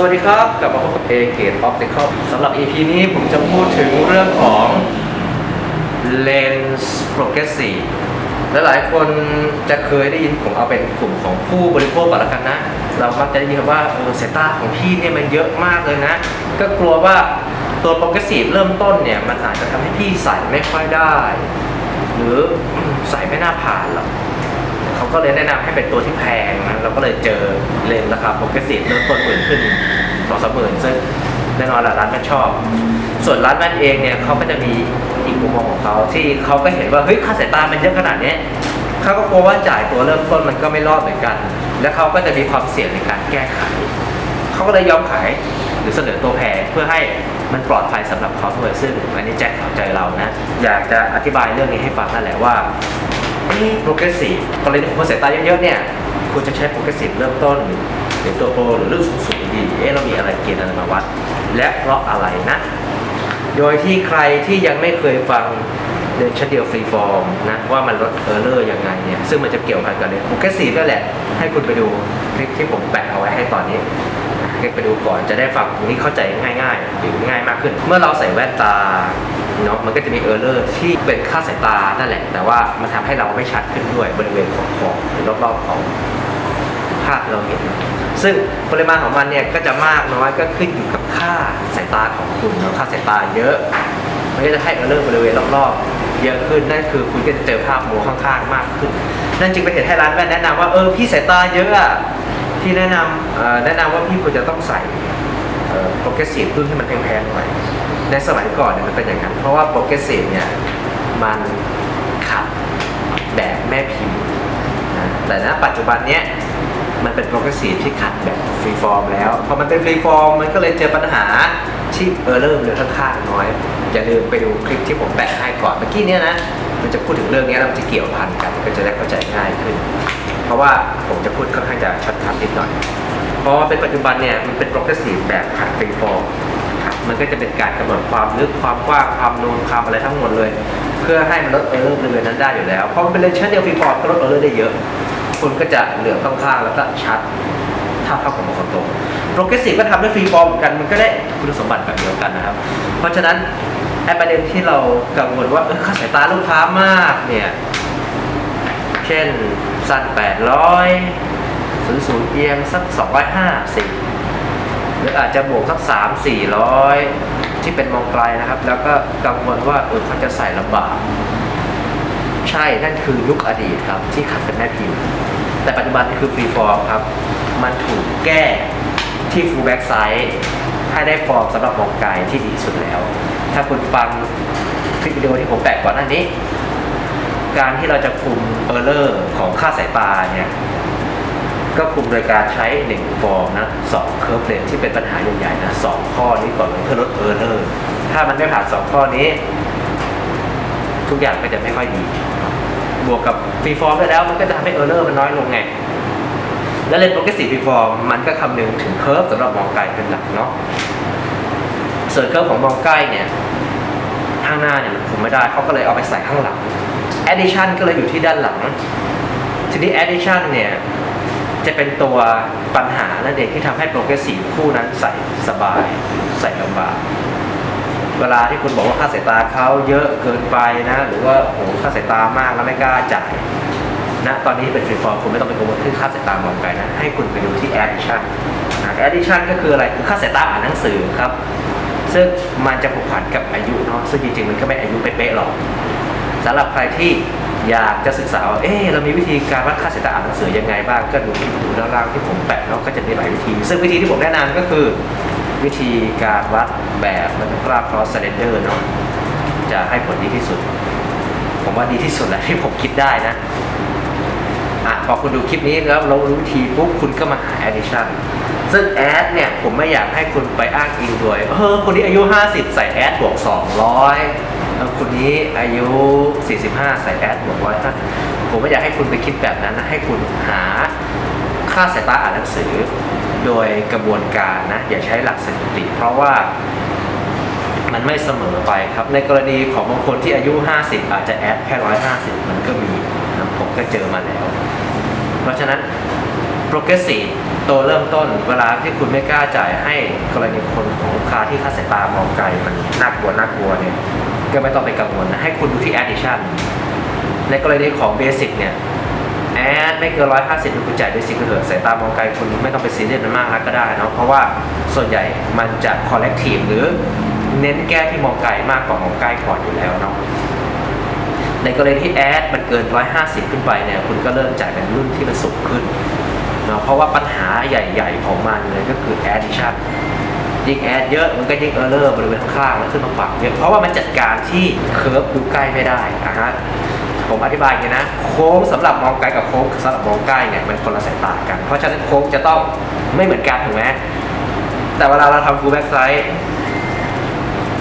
สวัสดีครับ กลับมาพบกับเอเกตออปติคอลสำหรับ EP นี้ผมจะพูดถึงเรื่องของ Lens Progressive และหลายคนจะเคยได้ยินผมเอาเป็นกลุ่มของผู้บริโภคก่อนละกันนะ เรามักจะได้ยินว่าเออสายตาของพี่เนี่ยมันเยอะมากเลยนะ ก็กลัวว่าตัว Progressive เริ่มต้นเนี่ยมันอาจจะทำให้พี่ใส่ไม่ค่อยได้ หรือใส่ไม่น่าผ่านหรอก เขาก็เลยแนะนำให้เป็นตัวที่แพงนะเราก็เลยเจอเลนส์ราคาโปรเกรสซีฟเริ่มต้นหมื่นขึ้นสองสามหมื่นซึ่งแน่นอนแหละร้านแว่นชอบ ส่วนร้านแว่นเองเนี่ยเขาก็จะมีอีกมุมมองของเขาที่เขาก็เห็นว่าเฮ้ยค่าสายตามันเยอะขนาดนี้เขาก็กลัวว่าจ่ายตัวเริ่มต้นมันก็ไม่รอดเหมือนกัน และเขาก็จะมีความเสี่ยงในการแก้ไขเขาก็เลยยอมขายหรือเสนอตัวแพงเพื่อให้มันปลอดภัยสำหรับเขาด้วยซึ่งอันนี้แจ็คเข้าใจเรานะ อยากจะอธิบายเรื่องนี้ให้ฟังนั่นแหละว่า โปรเกรสซีฟกรณีของคนสายตาเยอะๆเนี่ยคุณจะใช้โปรเกรสซีฟเริ่มต้นหรือตัวโปรหรือรุ่นสูงๆดีเอ๊ะเรามีอะไรเกณฑ์อะไรมาวัด และเพราะอะไรนะ โดยที่ใครที่ยังไม่เคยฟังเดนชั้นเดียวฟรีฟอร์มนะว่ามันลดเออร์เลอร์ยังไงเนี่ยซึ่งมันจะเกี่ยวกันกับเลยโปรเกรสซีฟนั่นแหละ ให้คุณไปดูคลิปที่ผมแปะเอาไว้ให้ตอนนี้ไปดูก่อนจะได้ฟังตรงนี้เข้าใจง่ายๆหรือง่ายมากขึ้น เมื่อเราใส่แว่นตา เนาะมันก็จะมีเออร์เลอร์ที่เป็นค่าสายตานั่นแหละ แต่ว่ามันทำให้เราไม่ชัดขึ้นด้วยบริเวณของขอบหรือรอบๆของภาพที่เราเห็น ซึ่งปริมาณของมันเนี่ยก็จะมากน้อยก็ขึ้นอยู่กับค่าสายตาของคุณเนาะค่าสายตาเยอะมันก็จะให้เออร์เลอร์บริเวณรอบๆเยอะขึ้นนั่นคือคุณก็จะเจอภาพมัวข้างๆมากขึ้น นั่นจึงเป็นเหตุให้ร้านแว่นแนะนำว่าเออพี่สายตาเยอะอะที่แนะนำแนะนำว่าพี่ควรจะต้องใส่โปรเกรสซีฟรุ่นที่มันแพงๆหน่อย ในสมัยก่อนเนี่ยมันเป็นอย่างนั้น เพราะว่าโปรเกรสซีฟเนี่ยมันขัดแบบแม่พิมพ์นะแต่ณปัจจุบันเนี้ยมันเป็นโปรเกรสซีฟที่ขัดแบบฟรีฟอร์มแล้วพอมันเป็นฟรีฟอร์มมันก็เลยเจอปัญหาที่เออร์เลอร์เหลือข้างๆน้อย อย่าลืมไปดูคลิปที่ผมแปะให้ก่อนเมื่อกี้เนี้ยนะมันจะพูดถึงเรื่องนี้แล้วมันจะเกี่ยวพันกันก็จะได้เข้าใจง่ายขึ้น เพราะว่าผมจะพูดค่อนข้างจะชัดๆนิดหน่อยเพราะว่าเป็นปัจจุบันเนี่ยมันเป็นโปรเกรสซีฟแบบขัดฟรีฟอร์ม มันก็จะเป็นการกำหนดความลึกความกว้างความนูนความอะไรทั้งหมดเลย เพื่อให้มันลดเออร์เร์บริเวณนั้นได้อยู่แล้ว เพราะมันเป็นเลนส์ชั้นเดียวฟรีฟอร์มก็ลดเออร์เลอได้เยอะ คุณก็จะเหลืองข้างๆแล้วก็ชัดเท่าเท่ากับมองตรงโปรเกรสซีฟก็ทำด้วยฟรีฟอร์มเหมือนกัน มันก็ได้คุณสมบัติแบบเดียวกันนะครับ เพราะฉะนั้นไอ้ประเด็นที่เรากังวลว่าเออค่าสายตาลูกค้ามากเนี่ยเช่นสั้น800ศูนย์ศูนย์เอียงสัก 250 หรืออาจจะบวกสัก3 400ที่เป็นมองไกลนะครับ แล้วก็กังวลว่าเออเขาจะใส่ลำบาก ใช่นั่นคือยุคอดีตครับ ที่ขัดเป็นแม่พิมพ์ แต่ปัจจุบันคือฟรีฟอร์มครับ มันถูกแก้ที่ full back size ให้ได้ฟอร์มสำหรับมองไกลที่ดีที่สุดแล้ว ถ้าคุณฟังคลิปวิดีโอที่ผมแปะก่อนหน้านี้ การที่เราจะคุมเออร์เลอร์ของค่าสายตาเนี่ย ก็คุมโดยการใช้1ฟอร์มนะสองเคอร์ฟเลนที่เป็นปัญหาใหญ่ๆนะสองข้อนี้ก่อนเลยเพื่อลดเออร์เลอร์ถ้ามันไม่ผ่าน2ข้อนี้ ทุกอย่างก็จะไม่ค่อยดี บวกกับฟรีฟอร์มด้วแล้วมันก็จะทำให้เออร์เลอร์มันน้อยลงไงแล้วเลนส์โปรเกรสซีฟฟรีฟอร์มมันก็คำนึงถึงเคอร์ฟสำหรับมองไกลเป็นหลักเนาะส่วนเคอร์ฟของมองใกล้เนี่ยข้างหน้าเนี่ยมันคุมไม่ได้เขาก็เลยเอาไปใส่ข้างหลัง addition ก็เลยอยู่ที่ด้านหลัง ทีนี้ addition เนี่ย จะเป็นตัวปัญหานั่นเองที่ทำให้โปรเกรสซีฟคู่นั้นใส่สบาย ใส่ลำบากเวลาที่คุณบอกว่าค่าสายตาเขาเยอะเกินไปนะ หรือว่าโอ้ค่าสายตามากแล้วไม่กล้าจ่ายนะตอนนี้เป็นฟรีฟอร์มคุณไม่ต้องไปกังวลที่องค่าสายตามองไกลนะ ให้คุณไปดูที่ addition นะ addition ก็คืออะไรคือค่าสายตาอ่านหนังสือครับ ซึ่งมันจะผูกพันกับอายุเนาะซึ่งจริงๆมันก็ไม่อายุเป๊ะๆหรอกสำหรับใครที่ อยากจะศึกษาว่าเอ๊ะเรามีวิธีการวัดค่าสายตาอ่านหนังสือยังไงบ้างก็ดูคลิปดูด้านล่างที่ผมแปะเนาะก็จะมีหลายวิธี ซึ่งวิธีที่ผมแนะนำก็คือ วิธีการวัดแบบมันกราฟ cross cylinder เนาะจะให้ผลดีที่สุด ผมว่าดีที่สุดแหละที่ผมคิดได้นะอะพอคุณดูคลิปนี้แล้วเรารู้วิธีปุ๊บคุณก็มาหา addition ซึ่งแอดเนี่ยผมไม่อยากให้คุณไปอ้างอิงโดยเออคนนี้อายุ 50 ใส่แอดบวก200 เออคนนี้อายุ 45 ใส่แอดบวก150ผมไม่อยากให้คุณไปคิดแบบนั้นนะ ให้คุณหาค่าสายตาอ่านหนังสือ โดยกระบวนการนะ อย่าใช้หลักสถิติ เพราะว่ามันไม่เสมอไปครับ ในกรณีของบางคนที่อายุ 50 อาจจะแอดแค่ 150 มันก็มีนะผมก็เจอมาแล้ว เพราะฉะนั้น progressive ตัวเริ่มต้นเวลาที่คุณไม่กล้าจ่ายให้กรณีคนของลูกค้าที่ค่าสายตามองไกลมันน่ากลัวน่ากลัวเนี่ย ก็ไม่ต้องไปกังวลนะให้คุณดูที่ addition ในกรณีของ basic เนี่ยแอดไม่เกินร้อยห้าสิบคุณจ่ายด้วยสิก็เถอะสายตามองไกลคุณไม่ต้องไปซีเรียสมันมากนักก็ได้เนาะเพราะว่าส่วนใหญ่มันจะ collective หรือเน้นแก้ที่มองไกลมากกว่ามองใกล้ก่อนอยู่แล้วเนาะในกรณีที่แอดมันเกิน 150 ขึ้นไปเนี่ยคุณก็เริ่มจ่ายเป็นรุ่นที่มันสูงขึ้นเนาะเพราะว่าปัญหาใหญ่ ๆ ของมันเลยก็คือ addition ยิ่งแอดเยอะมันก็ยิ่งเออร์เลอร์บริเวณข้างๆแล้วขึ้นมาขวางเยอะเพราะว่ามันจัดการที่เคิร์ฟดูใกล้ไม่ได้อะฮะผมอธิบายอย่างนี้นะ โค้งสำหรับมองไกลกับโค้งสำหรับมองใกล้เนี่ยมันคนละสายตากัน เพราะฉะนั้นโค้งจะต้องไม่เหมือนกันถูกไหมแต่เวลาเราทำฟูลแบ็กไซด์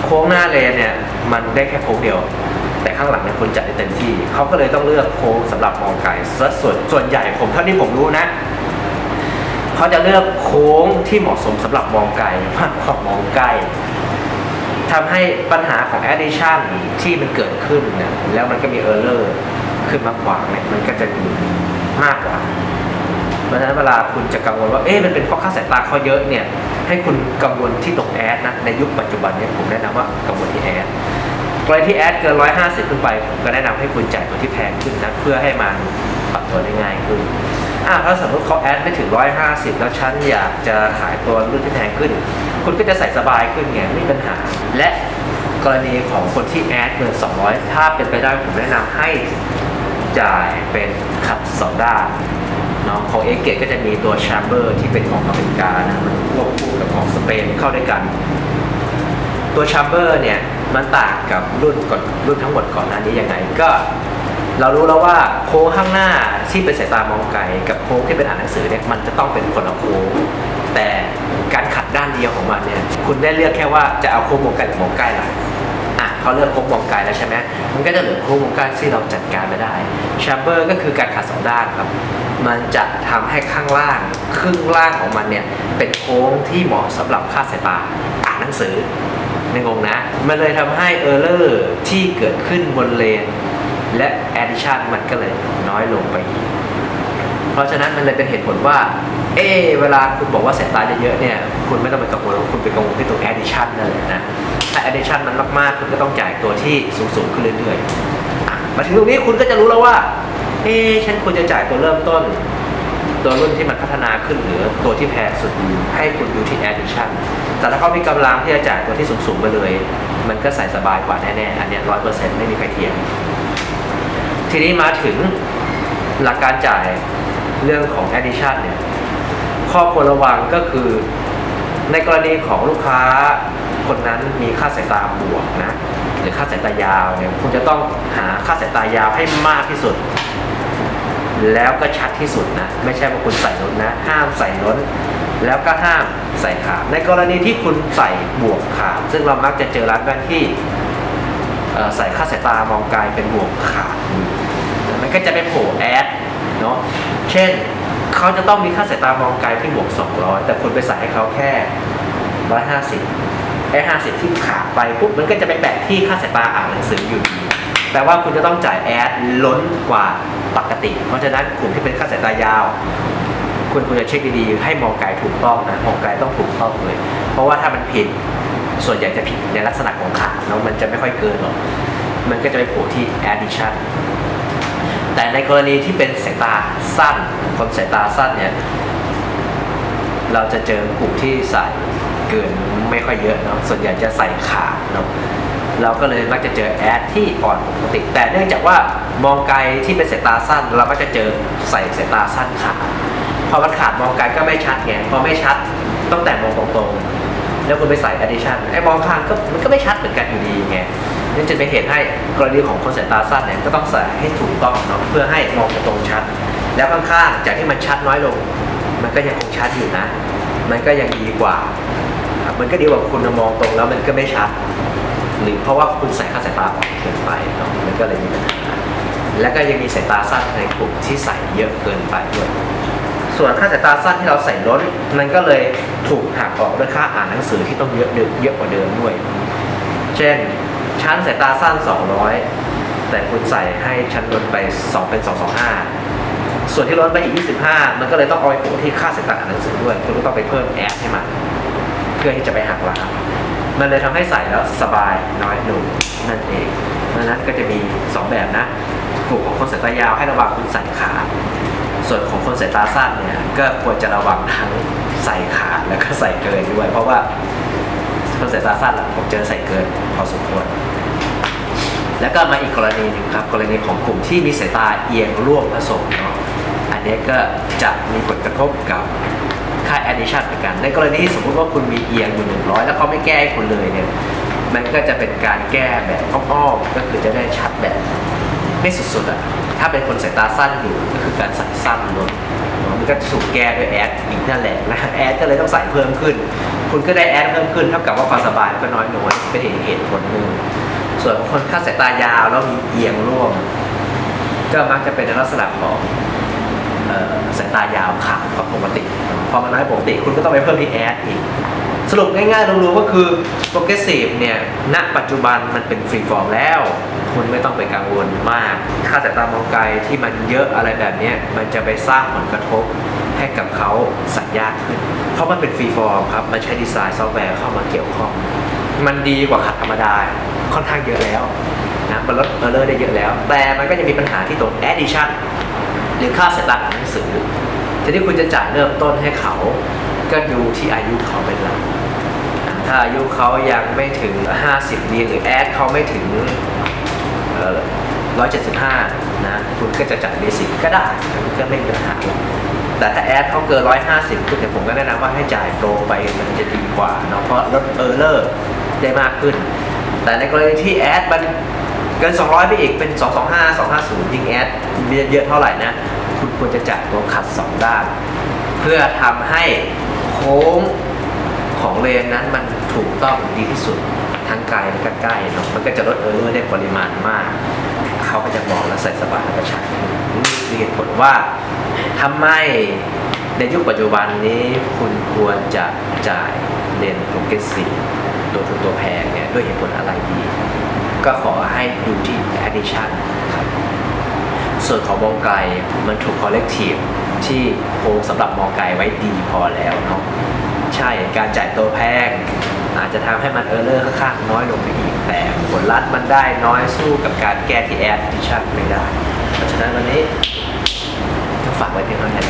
โค้งหน้าเลนเนี่ยมันได้แค่โค้งเดียว แต่ข้างหลังเนี่ยคุณจัดได้เต็มที่เขาก็เลยต้องเลือกโค้งสำหรับมองไกลส่วนส่วนใหญ่ผมเท่าที่ผมรู้นะ เขาจะเลือกโค้งที่เหมาะสมสำหรับมองไกลมากกว่ามองใกล้ทำให้ปัญหาของ addition ที่มันเกิดขึ้นเนี่ยแล้วมันก็มี error ขึ้นมาขวางเนี่ยมันก็จะมีมากกว่า เพราะฉะนั้นเวลาคุณจะกังวลว่าเอ๊ะมันเป็นเพราะค่าสายตาเขาเยอะเนี่ยให้คุณกังวลที่ตรงแอดนะในยุคปัจจุบันเนี่ยผมแนะนำว่ากังวลที่แอดกรณีที่แอดเกิน 150 ขึ้นไปผมก็แนะนำให้คุณจ่ายตัวที่แพงขึ้นนะเพื่อให้มัน ปรับตัวได้ง่ายขึ้นอ่าถ้าสมมติเขาแอดไม่ถึง 150 แล้วฉันอยากจะขายตัวรุ่นที่แพงขึ้น คุณก็จะใส่สบายขึ้นไงไม่มีปัญหา และกรณีของคนที่แอดเกิน200 ถ้าเป็นไปได้ผมแนะนำให้จ่ายเป็นขับสองด้านเนาะของเอเกก็จะมีตัวแชมเบอร์ที่เป็นของอเมริกานะมันควบคู่กับของสเปนเข้าด้วยกัน ตัวแชมเบอร์เนี่ยมันต่างกับรุ่นก่อนรุ่นทั้งหมดก่อนหน้านี้ยังไงก็ เรารู้แล้วว่าโค้งข้างหน้าที่เป็นสายตามองไกลกับโค้งที่เป็นอ่านหนังสือเนี่ยมันจะต้องเป็นคนละโค้งแต่การขัดด้านเดียวของมันเนี่ยคุณได้เลือกแค่ว่าจะเอาโค้งมองไกลหรือมองใกล้ล่ะอะเขาเลือกโค้งมองไกลแล้วใช่ไหมมันก็จะเหลือโค้งมองใกล้ที่เราจัดการไม่ได้แชมเบอร์ก็คือการขัดสองด้านครับมันจะทำให้ข้างล่างครึ่งล่างของมันเนี่ยเป็นโค้งที่เหมาะสำหรับค่าสายตาอ่านหนังสือในงงนะ มันเลยทำให้เออร์เลอร์ที่เกิดขึ้นบนเลน และ addition มันก็เลยน้อยลงไปอีก เพราะฉะนั้นมันเลยเป็นเหตุผลว่า เออเวลาคุณบอกว่าสายตาเยอะๆเนี่ย คุณไม่ต้องไปกังวลคุณไปกังวลที่ตัว addition นั่นแหละนะ ถ้า addition มันมากๆ คุณก็ต้องจ่ายตัวที่สูงๆขึ้นเรื่อยๆ มาถึงตรงนี้คุณก็จะรู้แล้วว่า เอ๊ฉันควรจะจ่ายตัวเริ่มต้น ตัวรุ่นที่มันพัฒนาขึ้นหรือตัวที่แพงสุดให้คุณดูที่ addition แต่ถ้าเขามีกำลังที่จะจ่ายตัวที่สูงๆไปเลย มันก็ใส่สบายกว่าแน่ๆ อันนี้ร้อยเปอร์เซ็นต์ไม่มีใครเถียง ทีนี้มาถึงหลักการจ่ายเรื่องของ addition เนี่ยข้อควรระวังก็คือ ในกรณีของลูกค้าคนนั้นมีค่าสายตาบวกนะหรือค่าสายตายาวเนี่ยคุณจะต้องหาค่าสายตายาวให้มากที่สุด แล้วก็ชัดที่สุดนะ ไม่ใช่ว่าคุณใส่ล้นนะ ห้ามใส่ล้น แล้วก็ห้ามใส่ขาดในกรณีที่คุณใส่บวกขาดซึ่งเรามักจะเจอร้านแว่นที่ เอ่อใส่ค่าสายตามองไกลเป็นบวกขาดมันก็จะไปโผล่แอดเนาะเช่นเขาจะต้องมีค่าสายตามองไกลที่บวก 200 แต่คุณไปใส่ให้เขาแค่ 150ไอ้50 ที่ขาดไปปุ๊บมันก็จะไปแปะที่ค่าสายตาอ่านหนังสืออยู่ดีแปลว่าคุณจะต้องจ่ายแอดล้นกว่าปกติ เพราะฉะนั้นกลุ่มที่เป็นค่าสายตายาวคุณควรจะเช็คดีๆ ให้มองไกลถูกต้องนะมองไกลต้องถูกต้องเลย เพราะว่าถ้ามันผิด ส่วนใหญ่จะผิดในลักษณะของขาแล้วมันจะไม่ค่อยเกินหรอก มันก็จะไปโผล่ที่ addition แต่ในกรณีที่เป็นสายตาสั้น คนสายตาสั้นเนี่ย เราจะเจอกลุ่มที่ใส่เกินไม่ค่อยเยอะเนาะ ส่วนใหญ่จะใส่ขาเนาะเราก็เลยมักจะเจอแอดที่อ่อนปกติแต่เนื่องจากว่ามองไกลที่เป็นสายตาสั้น เราก็จะเจอใส่สายตาสั้นขาดพอมันขาดมองไกลก็ไม่ชัดไงพอไม่ชัดต้องแต่มองตรงๆ แล้วคุณไปใส่ addition ไอ้มองข้างก็มันก็ไม่ชัดเหมือนกันอยู่ดีไงนี่จะเป็นเหตุให้กรณีของคนสายตาสั้นเนี่ยก็ต้องใส่ให้ถูกต้องเนาะเพื่อให้มองตรงชัด แล้วข้างๆจากที่มันชัดน้อยลง มันก็ยังคงชัดอยู่นะ มันก็ยังดีกว่า มันก็ดีกว่าคุณมองตรงแล้วมันก็ไม่ชัด หรือเพราะว่าคุณใส่ค่าสายตาอ่อนเกินไปเนาะมันก็เลยมีปัญหาแล้วก็ยังมีสายตาสั้นในกลุ่มที่ใส่เยอะเกินไปด้วย ส่วนค่าสายตาสั้นที่เราใส่ล้นมันก็เลยถูกหักออกด้วยค่าอ่านหนังสือที่ต้องเยอะเยอะกว่าเดิมด้วย เช่น ชั้นสายตาสั้น 200 แต่คุณใส่ให้ชั้นลดไป 2 เป็น 225 ส่วนที่ลดไปอีก 25 มันก็เลยต้องเอาไปโปะที่ค่าสายตาอ่านหนังสือด้วย คุณก็ต้องไปเพิ่มแอดให้มันเพื่อที่จะไปหักล้างมันเลยทำให้ใส่แล้วสบายน้อยลงนั่นเองดังนั้นก็จะมี 2 แบบนะกลุ่มของคนสายตายาวให้ระวังคุณใส่ขา ส่วนของคนสายตาสั้นเนี่ยก็ควรจะระวังทั้งใส่ขาแล้วก็ใส่เกินด้วย เพราะว่าคนสายตาสั้นผมเจอใส่เกินพอสมควรแล้วก็มาอีกกรณีหนึ่งครับ กรณีของกลุ่มที่มีสายตาเอียงร่วมผสมเนาะอันนี้ก็จะมีผลกระทบกับค่า addition เหมือนกัน ในกรณีที่สมมุติว่าคุณมีเอียงอยู่100แล้วเขาไม่แก้ให้คุณเลยเนี่ยมันก็จะเป็นการแก้แบบอ้อมๆก็คือจะได้ชัดแบบไม่สุดๆอะ ถ้าเป็นคนสายตาสั้นอยู่ก็คือการใส่สั้นลงมันก็จะถูกแก้ด้วยแอดอีกนั่นแหละนะแอดก็เลยต้องใส่เพิ่มขึ้น คุณก็ได้แอดเพิ่มขึ้นเท่ากับว่าความสบายก็น้อยลงเป็นเหตุเหตุผลหนึ่งส่วนคนค่าสายตายาวแล้วมีเอียงร่วม ก็มักจะเป็นในลักษณะของสายตายาวขาดกว่าปกติ พอมันน้อยปกติคุณก็ต้องไปเพิ่มที่แอดอีก สรุปง่ายๆรวมๆก็คือ progressive เนี่ยณปัจจุบันมันเป็นฟรีฟอร์มแล้ว คุณไม่ต้องไปกังวลมาก ค่าสายตามองไกลที่มันเยอะอะไรแบบนี้มันจะไปสร้างผลกระทบให้กับเขาสัญญาขึ้น เพราะมันเป็นฟรีฟอร์มครับ มันใช้ดีไซน์ซอฟต์แวร์เข้ามาเกี่ยวข้อง มันดีกว่าขัดธรรมดา ค่อนข้างเยอะแล้วนะมันลดเออร์เลอร์ได้เยอะแล้ว แต่มันก็จะมีปัญหาที่ตรง addition หรือค่าสายตาของหนังสือทีนี้คุณจะจ่ายเริ่มต้นให้เขา ก็ดูที่อายุเขาเป็นหลักถ้าอายุเขายังไม่ถึง 50ดีหรือแอดเขาไม่ถึง 175 นะ คุณก็จะจ่ายเบสิกก็ได้มันก็ไม่มีปัญหาแต่ถ้าแอดเขาเกิน 150คุณเนี่ยผมก็แนะนำว่าให้จ่ายโปรไปมันจะดีกว่าเนาะเพราะลดเออร์เลอร์ได้มากขึ้น แต่ในกรณีที่แอดมันเกิน 200 ไปอีกเป็น 225 250 ยิ่งแอดเยอะเท่าไหร่นะ คุณควรจะจ่ายตัวขัด 2 ด้าน เพื่อทำให้โค้งของเลนนั้นมันถูกต้องดีที่สุด ทั้งไกลและใกล้เนาะมันก็จะลดเออร์เลอได้ปริมาณมาก เขาก็จะมองและใส่สบายและกระชับนี่คือเหตุผลว่าทำไมในยุคปัจจุบันนี้คุณควรจะจ่ายเลนโปรเกรสซีฟตัวถูกตัวแพงเนี่ยด้วยเหตุผลอะไรดี ก็ขอให้ดูที่ addition ครับส่วนของมองไกลมันถูก collective ที่โครงสำหรับมองไกลไว้ดีพอแล้วเนาะใช่การจ่ายตัวแพง อาจจะทำให้มันเออร์เลอร์ค่อนข้างน้อยลงไปอีกแต่ผลลัพธ์มันได้น้อยสู้กับการแก้ที่แอดดิชั่นไม่ได้ เพราะฉะนั้นวันนี้ก็ฝากไว้เพียงเท่านี้